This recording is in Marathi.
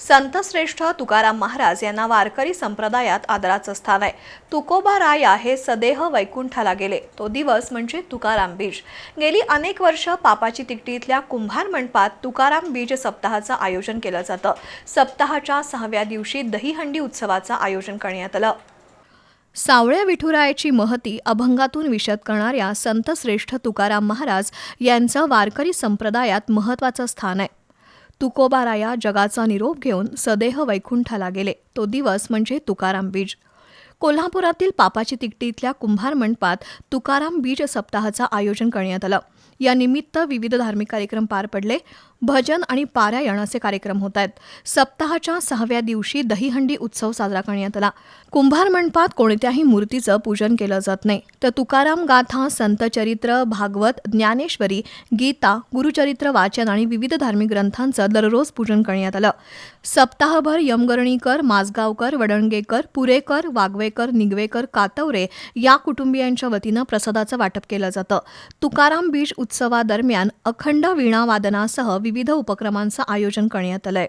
संतश्रेष्ठ तुकाराम महाराज यांना वारकरी संप्रदायात आदराचं स्थान आहे. तुकोबा राया हे सदेह वैकुंठाला गेले. तो दिवस म्हणजे तुकाराम बीज. गेली अनेक वर्ष पापाची तिकटी इथल्या कुंभार मंडपात तुकाराम बीज सप्ताहाचं आयोजन केलं जातं. सप्ताहाच्या सहाव्या दिवशी दहीहंडी उत्सवाचं आयोजन करण्यात आलं. सावळ्या विठुरायाची महती अभंगातून विशद करणाऱ्या संतश्रेष्ठ तुकाराम महाराज यांचं वारकरी संप्रदायात महत्त्वाचं स्थान आहे. तुकोबाराया जगाचा निरोप घेऊन सदेह वैकुंठाला गेले. तो दिवस म्हणजे तुकाराम बीज. कोल्हापुरातील पापाची तिकटी इथल्या कुंभार मंडपात तुकाराम बीज सप्ताहाचं आयोजन करण्यात आलं. या निमित्त विविध धार्मिक कार्यक्रम पार पडले. भजन आणि पारायण असे कार्यक्रम होत आहेत. सप्ताहाच्या सहाव्या दिवशी दहीहंडी उत्सव साजरा करण्यात आला. कुंभार मंडपात कोणत्याही मूर्तीचं पूजन केलं जात नाही. तर तुकाराम गाथा संतचरित्र भागवत ज्ञानेश्वरी गीता गुरुचरित्र वाचन आणि विविध धार्मिक ग्रंथांचं दररोज पूजन करण्यात आलं. सप्ताहभर यमगर्णीकर माजगावकर वडणगेकर पुरेकर वागवेकर निगवेकर कातवरे या कुटुंबियांच्या वतीनं प्रसादाचं वाटप केलं जातं. तुकाराम बीज उत्सवादरम्यान अखंड वीणावादनासह विविध उपक्रमांचं आयोजन करण्यात आलंय.